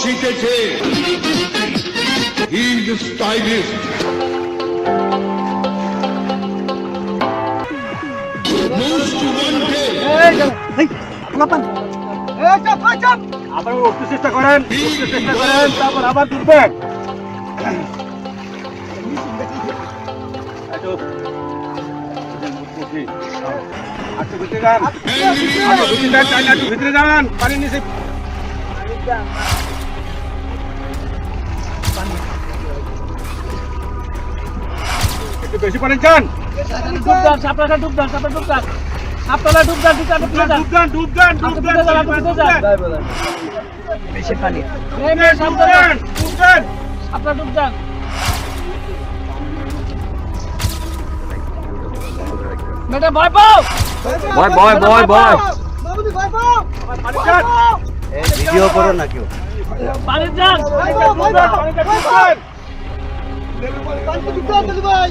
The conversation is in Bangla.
শিখেছে he is stylist most wanted আবার উঠতে চেষ্টা করেন উঠতে চেষ্টা করেন তারপর আবার চাইনা একটু ভিতরে যান। পানির নিচে। একটু বেশি পানি চান। ডুব দেন সাপড়াটা ডুব দেন সাপড়া ডুব দেন সাপড়া ডুব দেন ডুব দেন ডুব দেন ডুব দেন ডুব দেন ডুব দেন বেশি পানি। ডুব দেন ডুব দেন সাপড়া ডুব দেন বেটা ভয় পাও। বয় বয় বয় বয় পানি চান। ভিডিও করো না কেউ। পানি যান বাস